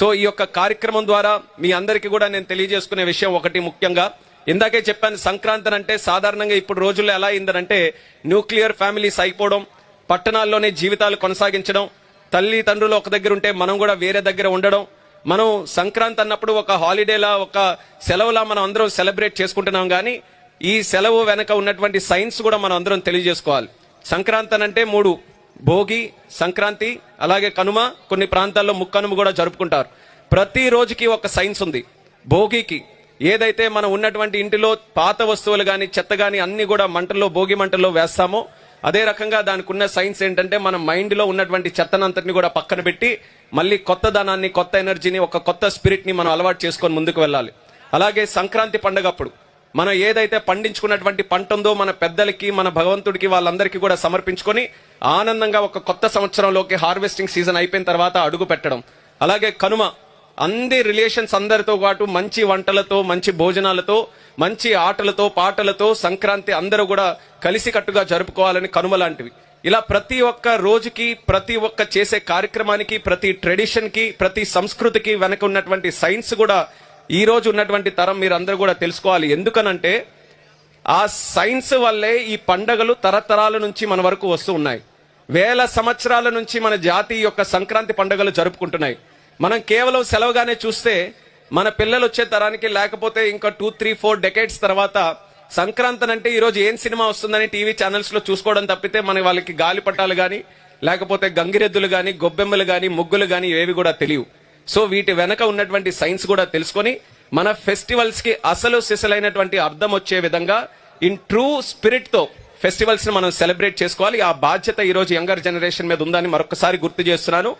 So ఈ యొక్క కార్యక్రమం ద్వారా మీ అందరికీ కూడా నేను తెలియజేసుకునే విషయం ఒకటి ముఖ్యంగా. ఇందాకే చెప్పాను సంక్రాంతి అంటే సాధారణంగా ఇప్పుడు రోజుల్లో ఎలా అయిందనంటే న్యూక్లియర్ ఫ్యామిలీస్ అయిపోవడం పట్టణాల్లోనే జీవితాలు కొనసాగించడం తల్లి తండ్రులు ఒక దగ్గర ఉంటే మనం కూడా వేరే దగ్గర ఉండడం. మనం సంక్రాంతి అన్నప్పుడు ఒక హాలిడేలా ఒక సెలవులా మనం అందరం సెలబ్రేట్ చేసుకుంటున్నాం కానీ ఈ సెలవు వెనక ఉన్నటువంటి సైన్స్ కూడా మనం అందరం తెలియజేసుకోవాలి. సంక్రాంతి అంటే మూడు. భోగి సంక్రాంతి అలాగే కనుమ కొన్ని ప్రాంతాల్లో ముక్కనుమ కూడా జరుపుకుంటారు. ప్రతి రోజుకి ఒక సైన్స్ ఉంది. భోగికి ఏదైతే మనం ఉన్నటువంటి ఇంటిలో పాత వస్తువులు కానీ చెత్త కానీ అన్ని కూడా మంటల్లో భోగి మంటల్లో వేస్తామో అదే రకంగా దానికి ఉన్న సైన్స్ ఏంటంటే మన మైండ్లో ఉన్నటువంటి చెత్తనంతటిని కూడా పక్కన పెట్టి మళ్ళీ కొత్త ధనాన్ని కొత్త ఎనర్జీని ఒక కొత్త స్పిరిట్ని మనం అలవాటు చేసుకొని ముందుకు వెళ్ళాలి. అలాగే సంక్రాంతి పండగ అప్పుడు మనం ఏదైతే పండించుకున్నటువంటి పంట ఉందో మన పెద్దలకి మన భగవంతుడికి వాళ్ళందరికీ కూడా సమర్పించుకొని ఆనందంగా ఒక కొత్త సంవత్సరంలోకి హార్వెస్టింగ్ సీజన్ అయిపోయిన తర్వాత అడుగు పెట్టడం. అలాగే కనుమ అన్ని రిలేషన్స్ అందరితో పాటు మంచి వంటలతో మంచి భోజనాలతో మంచి ఆటలతో పాటలతో సంక్రాంతి అందరూ కూడా కలిసికట్టుగా జరుపుకోవాలని కనుమ లాంటివి. ఇలా ప్రతి ఒక్క రోజుకి ప్రతి ఒక్క చేసే కార్యక్రమానికి ప్రతి ట్రెడిషన్కి ప్రతి సంస్కృతికి వెనక ఉన్నటువంటి సైన్స్ కూడా ఈ రోజు ఉన్నటువంటి తరం మీరు అందరూ కూడా తెలుసుకోవాలి. ఎందుకనంటే ఆ సైన్స్ వల్లే ఈ పండగలు తరతరాల నుంచి మన వరకు వస్తూ ఉన్నాయి. వేల సంవత్సరాల నుంచి మన జాతి యొక్క సంక్రాంతి పండుగలు జరుపుకుంటున్నాయి. మనం కేవలం సెలవుగానే చూస్తే మన పిల్లలు వచ్చే తరానికి లేకపోతే ఇంకా టూ త్రీ ఫోర్ డెకేట్స్ తర్వాత సంక్రాంతి అంటే ఈరోజు ఏం సినిమా వస్తుందని టీవీ ఛానల్స్లో చూసుకోవడం తప్పితే మన వాళ్ళకి గాలిపటాలు కానీ లేకపోతే గంగిరెద్దులు కానీ గొబ్బెమ్మలు కానీ ముగ్గులు కానీ ఏవి కూడా తెలియవు. సో వీటి వెనక ఉన్నటువంటి సైన్స్ కూడా తెలుసుకొని మన ఫెస్టివల్స్కి అసలు సిసలైనటువంటి అర్థం వచ్చే విధంగా ఇన్ ట్రూ స్పిరిట్తో ఫెస్టివల్స్ని మనం సెలబ్రేట్ చేసుకోవాలి. ఆ బాధ్యత ఈ రోజు యంగర్ జనరేషన్ మీద ఉందని మరొకసారి గుర్తు చేస్తున్నాను.